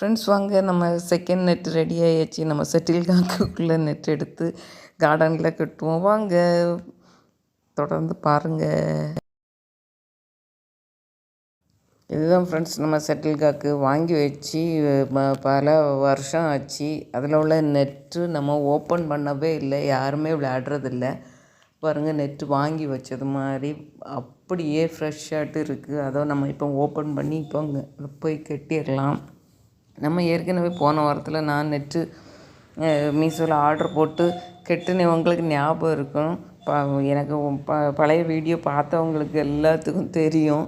Friends வாங்க நம்ம second net ready ஆகியாச்சு நம்ம செட்டில் காக்குக்குள்ளே நெட் எடுத்து கார்டனில் கட்டுவோம். வாங்க தொடர்ந்து பாருங்கள் இதுதான் ஃப்ரெண்ட்ஸ் நம்ம செட்டில் காக்கு வாங்கி வச்சு பல வருஷம் ஆச்சு. அதில் உள்ள நெட்டு நம்ம ஓப்பன் பண்ணவே இல்லை. யாருமே விளையாடுறதில்ல. பாருங்கள் நெட்டு வாங்கி வச்சது மாதிரி அப்படியே ஃப்ரெஷ்ஷாகிட்டு இருக்குது அதை நம்ம இப்போ ஓப்பன் பண்ணி இப்போ அங்கே போய் கட்டிடலாம். நம்ம ஏற்கனவே போன வாரத்தில் நான் நெட்டு மீஷோவில் ஆர்டர் போட்டு கெட்டுனேன் உங்களுக்கு ஞாபகம் இருக்கும். ப எனக்கு ப பழைய வீடியோ பார்த்தவங்களுக்கு எல்லாத்துக்கும் தெரியும்.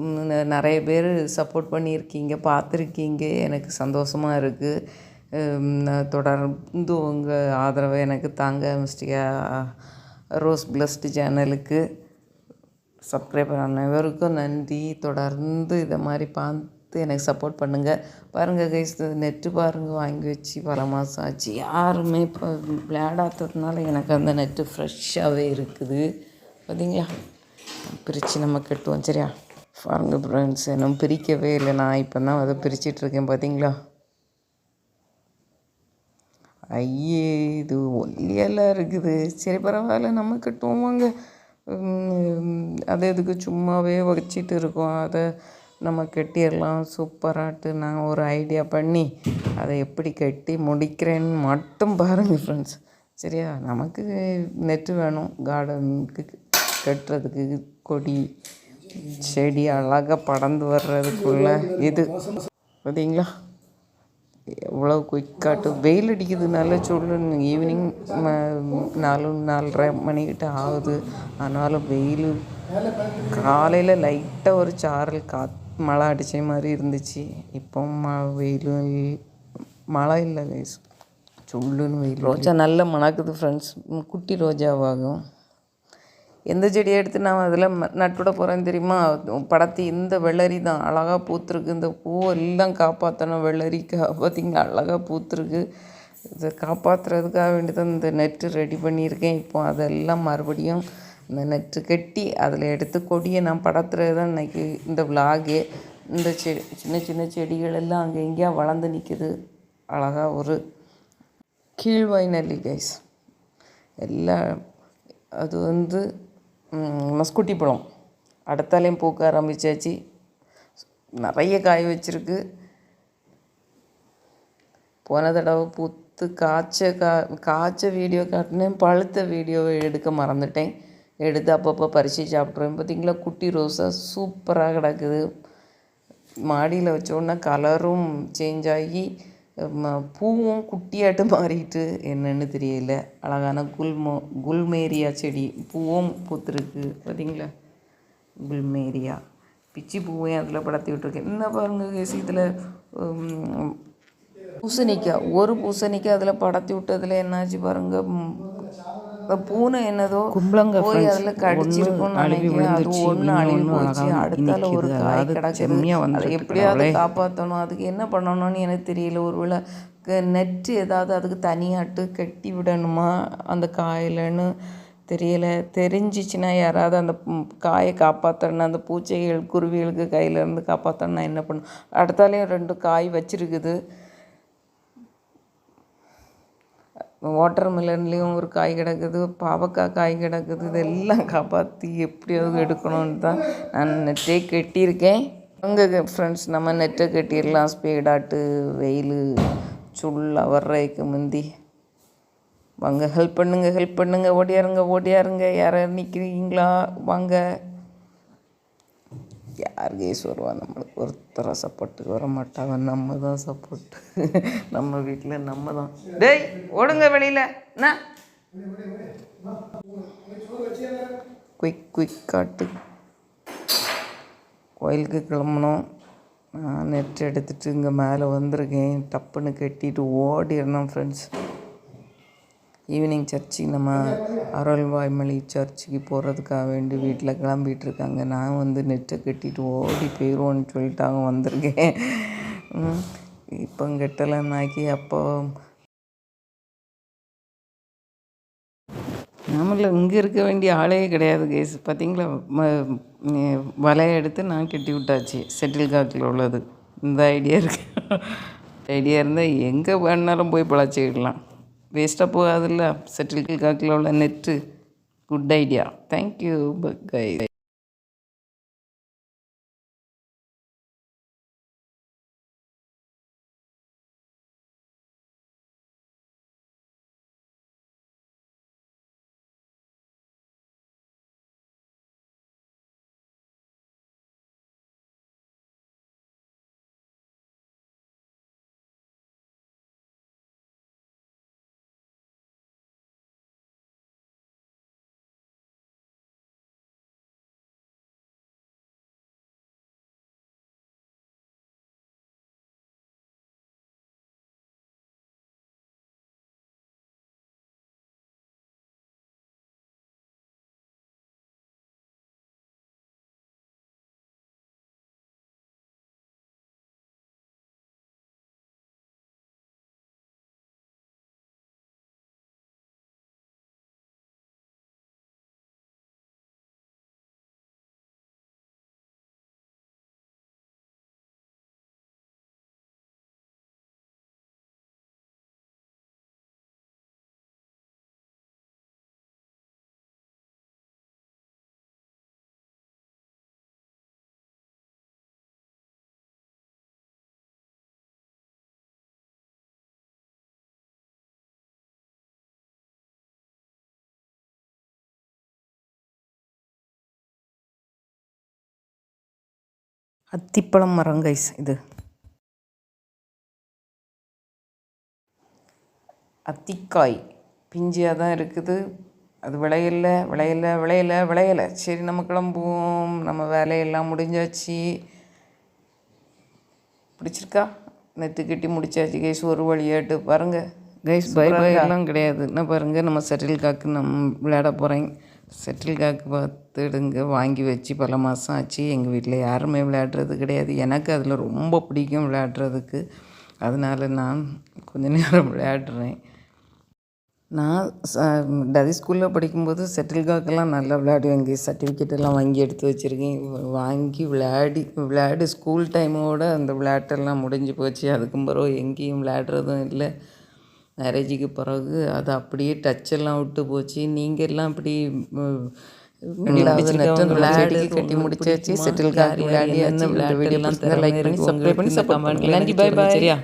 ந- நிறைய பேர் சப்போர்ட் பண்ணியிருக்கீங்க பார்த்துருக்கீங்க. எனக்கு சந்தோஷமாக இருக்குது தொடர்ந்து உங்கள் ஆதரவை எனக்கு தாங்க மிஸ்டிகா ரோஸ் பிளஸ்ட் சேனலுக்கு சப்ஸ்கிரைபர் அனைவருக்கும் நன்றி. தொடர்ந்து இதை மாதிரி பார்த்து எனக்கு சப்போர்ட் பண்ணுங்கள் பாருங்கள் கைஸ் நெட்டு பாருங்கள் வாங்கி வச்சு பல மாதம் ஆச்சு. யாருமே இப்போ விளையாடாததுனால எனக்கு அந்த நெட்டு ஃப்ரெஷ்ஷாகவே இருக்குது. பார்த்தீங்களா பிரித்து நம்ம கட்டுவோம் சரியா? பாருங்க ஃப்ரெண்ட்ஸ் இன்னும் பிரிக்கவே இல்லை. நான் இப்போ தான் அதை பிரிச்சிட்ருக்கேன் பார்த்தீங்களா ஐயே இது ஒல்லியெல்லாம் இருக்குது. சரி பரவாயில்ல நம்ம கட்டுவோம் வாங்க. அதை அது எதுக்கு சும்மாவே வச்சிட்டு இருக்கோம். அதை நம்ம கட்டிடலாம் சூப்பராட்டு நான் ஒரு ஐடியா பண்ணி அதை எப்படி கட்டி முடிக்கிறேன்னு மட்டும் பாருங்கள் ஃப்ரெண்ட்ஸ் சரியா? நமக்கு நெட்டு வேணும். கார்டனுக்கு கட்டுறதுக்கு கொடி செடி அழகாக படர்ந்து வர்றதுக்குள்ள இது. பார்த்தீங்களா எவ்வளோ குயிக்காட்டு வெயில் அடிக்கிறதுனால சொல்லு ஈவினிங் நாலு நாலரை மணிக்கிட்ட ஆகுது. ஆனாலும் வெயில் காலையில் லைட்டாக ஒரு சாரல் காற்று மழை அடித்த மாதிரி இருந்துச்சு. இப்போ ம வெயிலும் மழை இல்லை கைஸ் சொல்லுன்னு வெயில் ரோஜா நல்ல மணக்குது ஃப்ரெண்ட்ஸ் குட்டி ரோஜாவாகும். எந்த செடியை எடுத்து நான் அதில் நட்டுவிட போகிறேன்னு தெரியுமா? படத்து இந்த வெள்ளரி தான். அழகாக பூத்துருக்கு. இந்த பூவெல்லாம் காப்பாற்றணும் வெள்ளரி பார்த்தீங்களா அழகாக பூத்துருக்கு. இதை காப்பாற்றுறதுக்காக வேண்டி தான் இந்த நெட்டு ரெடி பண்ணியிருக்கேன். இப்போ அதெல்லாம் மறுபடியும் இந்த நெட்டு கட்டி அதில் எடுத்து கொடியை நான் படத்துறது தான் இன்றைக்கி இந்த விலாகே இந்த செ சின்ன சின்ன செடிகள் எல்லாம் அங்கே எங்கேயா வளர்ந்து நிற்குது அழகாக ஒரு கீழ்வாய் நல்லி கைஸ் எல்லாம் அது வந்து மஸ்குட்டி பழம். அடுத்தாலையும் பூக்க ஆரம்பிச்சாச்சு. நிறைய காய் வச்சிருக்கு. போன தடவை பூத்து காய்ச்ச கா காய்ச்ச வீடியோ காட்டினேன் பழுத்த வீடியோவை எடுக்க மறந்துட்டேன். எடுத்து அப்பப்போ பறித்து சாப்பிட்ருவேன். பார்த்திங்களா குட்டி ரோஸாக சூப்பராக கிடக்குது. மாடியில் வச்சோன்னா கலரும் சேஞ்ச் ஆகி பூவும் குட்டியாட்டு மாறிட்டு என்னன்னு தெரியல. அழகான குல்மோ குல்மேரியா செடி பூவும் பூத்துருக்கு. பார்த்திங்களா குல்மேரியா. பிச்சி பூவையும் அதில் படத்தி விட்டுருக்கேன் என்ன பாருங்கள் கேஸ் இதில் பூசணிக்காய். ஒரு பூசணிக்காய் அதில் படத்தி விட்டதில் என்னாச்சு பாருங்கள் பூனை என்னதோ கும்பலங்க போய். அதில் கடிச்சிருக்கும்னு நினைக்கிறேன். அது ஒன்று இன்னொன்னு போச்சு. அடுத்தால ஒரு. காய் செம்மையா அதை எப்படியாவது. காப்பாற்றணும் அதுக்கு என்ன பண்ணணும்னு எனக்கு தெரியல. ஒருவேளை நெட்டு ஏதாவது அதுக்கு தனியாட்டு கட்டி விடணுமா? அந்த காயிலன்னு தெரியல. தெரிஞ்சிச்சுன்னா யாராவது அந்த காயை காப்பாற்றணும் அந்த பூச்சைகள் குருவிகளுக்கு கையிலேருந்து காப்பாற்றணும் நான் என்ன பண்ணும்? அடுத்தாலையும் ரெண்டு காய் வச்சிருக்குது. வாட்டர் மெலன்லேயும் ஒரு காய் கிடக்குது பாவக்காய் காய் கிடக்குது இதெல்லாம் காப்பாற்றி எப்படியாவது எடுக்கணும்னு தான் நான் நெட்டே கட்டியிருக்கேன். அங்கே ஃப்ரெண்ட்ஸ் நம்ம நெட்டை கட்டிடலாம். ஸ்பீடாட்டு வெயில் சுள்ளா வர்றதுக்கு முந்தி. வாங்க ஹெல்ப் பண்ணுங்கள் ஹெல்ப் பண்ணுங்கள் ஓடியாருங்க ஓடியாருங்க. யாராவது நிற்கிறீங்களா வாங்க. யார் கேஸ் வருவா நம்மளுக்கு ஒருத்தரை சப்போர்ட்டுக்கு வர மாட்டாங்க. நம்ம தான் சப்போர்ட் நம்ம வீட்டில் நம்ம தான். டேய் ஓடுங்க வெளியில். என்ன? குயிக் குயிக் காட்டு. கோயிலுக்கு கிளம்பணும். நான் நெட் எடுத்துகிட்டு இங்கே மேலே வந்திருக்கேன். டப்புன்னு கட்டிட்டு ஓடிடணும் ஃப்ரெண்ட்ஸ் ஈவினிங் சர்ச்சுக்கு நம்ம அருள்வாய்மொழி சர்ச்சுக்கு போகிறதுக்காக வேண்டி வீட்டில் கிளம்பிட்டு இருக்காங்க நான் வந்து நெட்டை கட்டிட்டு ஓடி போயிடுவோன்னு சொல்லிட்டு அவங்க வந்திருக்கேன் இப்போ கெட்டலன்னாக்கி அப்போ நம்மள இங்கே இருக்க வேண்டிய ஆளே கிடையாது கேஸ் பார்த்தீங்களா வலையை எடுத்து நான் கட்டி விட்டாச்சு செட்டில் காக்கில் உள்ளது. இந்த ஐடியா இருக்கு. ஐடியா இருந்தால் எங்கே வேணாலும் போய் பிழைச்சிக்கிடலாம். வேஸ்ட்டாக போகாதுல்ல செட்டில் காக்கில் உள்ள net good idea thank you கை அத்திப்பழம் மரம் கைஸ் இது. அத்திக்காய். பிஞ்சியாக தான் இருக்குது. அது விளையல விளையல விளையல விளையல. சரி நம்ம கிளம்புவோம். நம்ம வேலையெல்லாம் முடிஞ்சாச்சு. பிடிச்சிருக்கா? நெத்து கட்டி முடிச்சாச்சு கைஸ் ஒரு வழியாட்டு. பாருங்க. கைஸ் பை பை எல்லாம் கிடையாது. என்ன பாருங்க நம்ம செட்டில் காக்கு நம்ம விளையாட போகிறேன் செட்டில் காக்கு பார்த்துடுங்க வாங்கி வச்சு பல மாதம் ஆச்சு. எங்கள் வீட்டில் யாருமே விளையாடுறது கிடையாது. எனக்கு அதில் ரொம்ப பிடிக்கும் விளையாடுறதுக்கு. அதனால நான் கொஞ்ச நேரம் விளையாடுறேன். நான் டதி ஸ்கூலில் படிக்கும்போது செட்டில் காக்கெல்லாம் நல்லா விளையாடுவேன். இங்கே சர்டிஃபிகேட் எல்லாம் வாங்கி எடுத்து வச்சுருக்கேன். வாங்கி விளையாடி விளையாடி ஸ்கூல் டைமோட அந்த விளையாட்டெல்லாம் முடிஞ்சு போச்சு. அதுக்கும் பிறகு எங்கேயும் விளையாடுறதும் இல்லை. மேரேஜுக்கு பிறகு அது அப்படியே டச்செல்லாம் விட்டு போச்சு. நீங்கள் எல்லாம் இப்படி விளையாடி கட்டி முடிச்சாச்சு. செட்டில் காக் விளையாடி அந்த வீடியோ லைக் பண்ணி சப்ஸ்கிரைப் பண்ணி சப்போர்ட் பண்ணுங்க நன்றி பை பாய் சரியா?